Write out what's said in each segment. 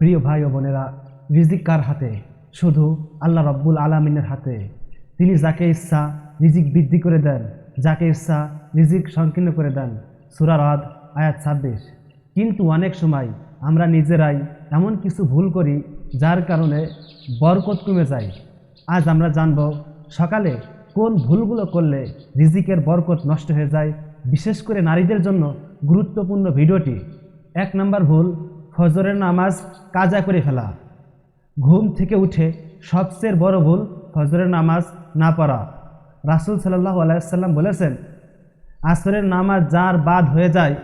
প্রিয় ভাই ও বোনেরা রিজিক কার হাতে, শুধু আল্লাহ রব্বুল আলমিনের হাতে। তিনি যাকে ইচ্ছা রিজিক বৃদ্ধি করে দেন, যাকে ইচ্ছা রিজিক সংকীর্ণ করে দেন সুরারদ আয়াত ছাব্বিশ। কিন্তু অনেক সময় আমরা নিজেরাই এমন কিছু ভুল করি, যার কারণে বরকত কমে যায়। আজ আমরা জানব সকালে কোন ভুলগুলো করলে রিজিকের বরকত নষ্ট হয়ে যায়, বিশেষ করে নারীদের জন্য গুরুত্বপূর্ণ ভিডিওটি। এক নম্বর ভুল ফজরের নামাজ কাজা করে ফেলা। ঘুম থেকে উঠে সবচেয়ে বড় ভুল ফজরের নামাজ না পড়া। রাসুল সাল্লাহ আলাইসাল্লাম বলেছেন, আসরের নামাজ যার বাদ হয়ে যায়,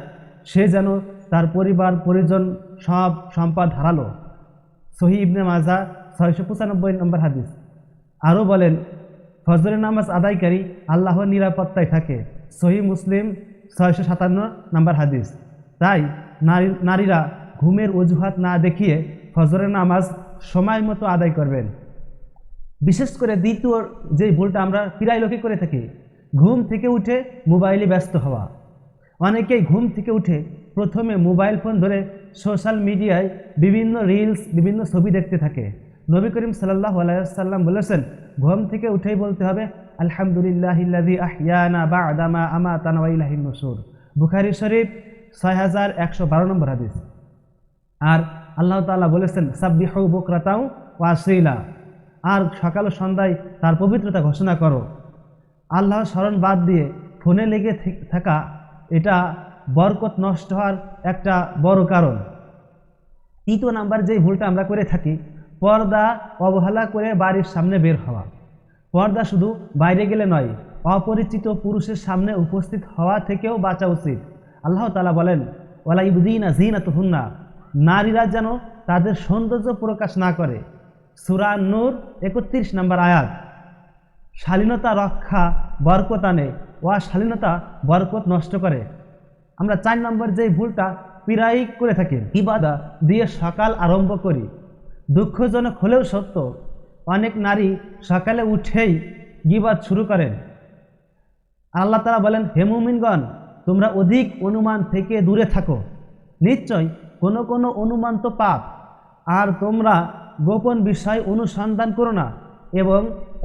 সে যেন তার পরিবার, পরিজন সব সম্পদ হারালো। সহি ইবনে মাজা ছয়শো পঁচানব্বই নম্বর হাদিস। আরও বলেন, ফজরের নামাজ আদায়কারী আল্লাহর নিরাপত্তায় থাকে। সহি মুসলিম ছয়শো সাতান্ন নম্বর হাদিস। তাই নারী, নারীরা ঘুমের অজুহাত না দেখিয়ে ফজরের নামাজ সময় মতো আদায় করবেন। বিশেষ করে দ্বিতীয় যে ভুলটা আমরা প্রায় লোকে করে থাকি, ঘুম থেকে উঠে মোবাইলে ব্যস্ত হওয়া। অনেকেই ঘুম থেকে উঠে প্রথমে মোবাইল ফোন ধরে সোশ্যাল মিডিয়ায় বিভিন্ন রিলস, বিভিন্ন ছবি দেখতে থাকে। নবী করিম সাল্লাহ আলাইসাল্লাম বলেছেন, ঘুম থেকে উঠেই বলতে হবে আলহামদুলিল্লাহ আহিয়ানা বা আদামা আমা তানাওয়াইলাহিন নসুর। বুখারি শরীফ ছয় হাজার একশো বারো নম্বর হাদিস। আর আল্লাহ তাআলা বলেছেন, সাব্বিহু বুকরাতাও ওয়াসিলা আর সকাল সন্ধ্যায় তার পবিত্রতা ঘোষণা করো। আল্লাহ স্মরণ বাদ দিয়ে ফোনে লেগে থাকা এটা বরকত নষ্ট হওয়ার একটা বড় কারণ। তৃতীয় নাম্বার যে ভুলটা আমরা করে থাকি, পর্দা অবহেলা করে বাড়ির সামনে বের হওয়া। পর্দা শুধু বাইরে গেলে নয়, অপরিচিত পুরুষের সামনে উপস্থিত হওয়া থেকেও বাঁচা উচিত। আল্লাহ তালা বলেন ওলা ইবদিনা জিনা তুহুন্না নারীরা যেন তাদের সৌন্দর্য প্রকাশ না করে। সুরা নূর একত্রিশ নম্বর আয়াত। শালীনতা রক্ষা বরকত আনে ও শালীনতা বরকত নষ্ট করে। আমরা চার নম্বর যে ভুলটা প্রায়ই করে থাকি, ইবাদা দিয়ে সকাল আরম্ভ করি। দুঃখজনক হলেও সত্য, অনেক নারী সকালে উঠেই গিবাদ শুরু করেন। আল্লাহ তালা বলেন হেমুমিনগণ তোমরা অধিক অনুমান থেকে দূরে থাকো। নিশ্চয় কোনো কোনো অনুমান তো পাপ। আর তোমরা গোপন বিষয় অনুসন্ধান করো না এবং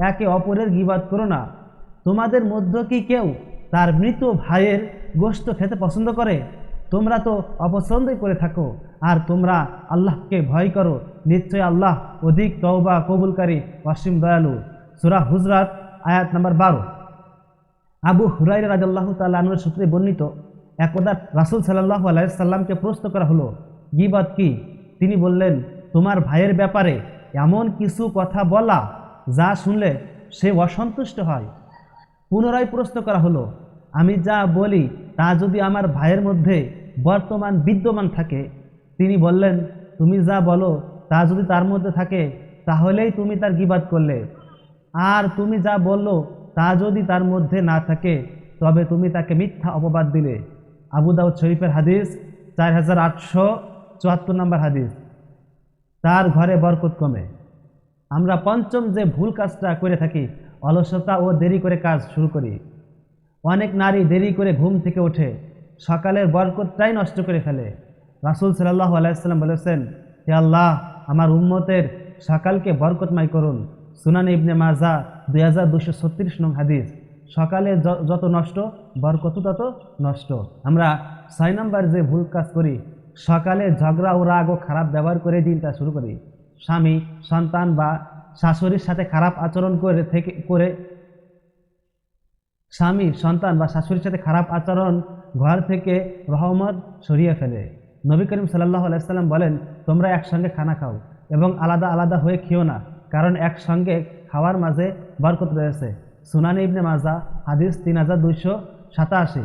একে অপরের গিবাদ করো না। তোমাদের মধ্য কি কেউ তার মৃত ভাইয়ের গোস্ত খেতে পছন্দ করে? তোমরা তো অপছন্দই করে থাকো, আর তোমরা আল্লাহকে ভয় করো। নিশ্চয় আল্লাহ অধিক তওবা কবুলকারী, অসীম দয়ালু। সুরা হুজরাত, আয়াত নাম্বার বারো। আবু হুরাই রাজাল্লাহ তাল্লাহর সূত্রে বর্ণিত একদা রাসুল সাল্লাহ আলাইসাল্লামকে প্রশ্ন করা হলো গিবাদ কি? তিনি বললেন, তোমার ভাইয়ের ব্যাপারে এমন কিছু কথা বলা যা শুনলে সে অসন্তুষ্ট হয়। পুনরায় প্রশ্ন করা হলো, আমি যা বলি তা যদি আমার ভাইয়ের মধ্যে বর্তমান বিদ্যমান থাকে? তিনি বললেন, তুমি যা বলো তা যদি তার মধ্যে থাকে, তাহলেই তুমি তার গিবাদ করলে। আর তুমি যা বলল তা যদি তার মধ্যে না থাকে, তবে তুমি তাকে মিথ্যা অপবাদ দিলে। আবু দাউদ শরীফের হাদিস, চার হাজার আটশো চুয়াত্তর নম্বর হাদিস। তার ঘরে বরকত কমে। আমরা পঞ্চম যে ভুল কাজটা করে থাকি, অলসতা ও দেরি করে কাজ শুরু করি। অনেক নারী দেরি করে ঘুম থেকে ওঠে, সকালের বরকতটাই নষ্ট করে ফেলে। রাসুল সাল্লাহ আলাইসাল্লাম বলেছেন, হে আল্লাহ, আমার উম্মতের সকালকে বরকতময় করুন। সুনান ইবনে মাজা দুই হাজার দুশো ছত্রিশ নং হাদিস। সকালে যত নষ্ট বরকত তত নষ্ট। আমরা ছয় নম্বর যে ভুল কাজ করি, সকালে ঝগড়া ও রাগ ও খারাপ ব্যবহার করে দিনটা শুরু করি। স্বামী, সন্তান বা শাশুড়ির সাথে খারাপ আচরণ করে থেকে করে স্বামী, সন্তান বা শাশুড়ির সাথে খারাপ আচরণ ঘর থেকে রহমত সরিয়ে ফেলে। নবী করিম সাল্লাহ আলাইসাল্লাম বলেন, তোমরা একসঙ্গে খানা খাও এবং আলাদা আলাদা হয়ে খেও না, কারণ একসঙ্গে খাওয়ার মাঝে বরকত রয়েছে। সুনানি ইবনে মাজা, হাদিস তিন হাজার দুইশো সাতাশি।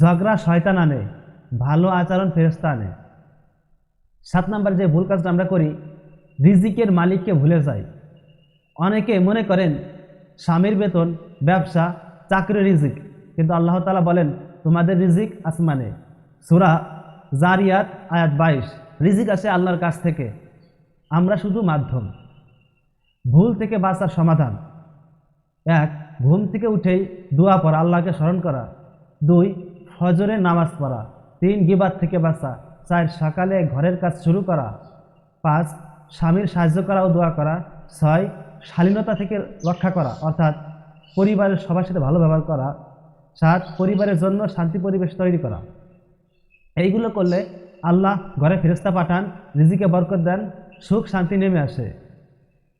ঝগড়া শয়তান আনে, ভালো আচরণ ফেরস্তা আনে। সাত নাম্বার যে ভুল কাজটা আমরা করি, রিজিকের মালিককে ভুলে যাই। অনেকে মনে করেন, স্বামীর বেতন, ব্যবসা চাকরি রিজিক। কিন্তু আল্লাহ তালা বলেন, তোমাদের রিজিক আসমানে। সুরা জারিয়াত আয়াত বাইশ, রিজিক আসে আল্লাহর কাছ থেকে। আমরা শুধু মাধ্যম। ভুল থেকে বাঁচার সমাধান। এক, ঘুম থেকে উঠেই দোয়া পড়া, আল্লাহকে স্মরণ করা। দুই, ফজরে নামাজ পড়া। তিন, গিবাদ থেকে বাঁচা। চার, সকালে ঘরের কাজ শুরু করা। পাঁচ, স্বামীর সাহায্য করা ও দোয়া করা। ছয়, শালীনতা থেকে রক্ষা করা, অর্থাৎ পরিবারের সবার সাথে ভালো ব্যবহার করা। সাত, পরিবারের জন্য শান্তি পরিবেশ তৈরি করা। এইগুলো করলে আল্লাহ ঘরে ফেরস্তা পাঠান, রিজিকে বরকত দেন, সুখ শান্তি নেমে আসে।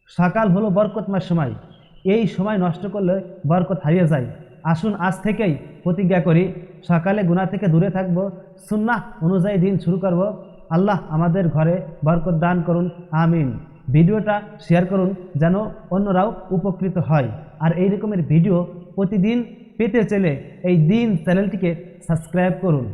সকাল হলো বরকতময় সময়। এই সময় নষ্ট করলে বরকত হারিয়ে যায়। আসুন আজ থেকেই প্রতিজ্ঞা করি, সকালে গুণা থেকে দূরে থাকব, সুন্নাহ অনুযায়ী দিন শুরু করব। আল্লাহ আমাদের ঘরে বরকত দান করুন, আমিন। ভিডিওটা শেয়ার করুন যেন অন্যরাও উপকৃত হয়। আর এই রকমের ভিডিও প্রতিদিন পেতে চলে এই দিন চ্যানেলটিকে সাবস্ক্রাইব করুন।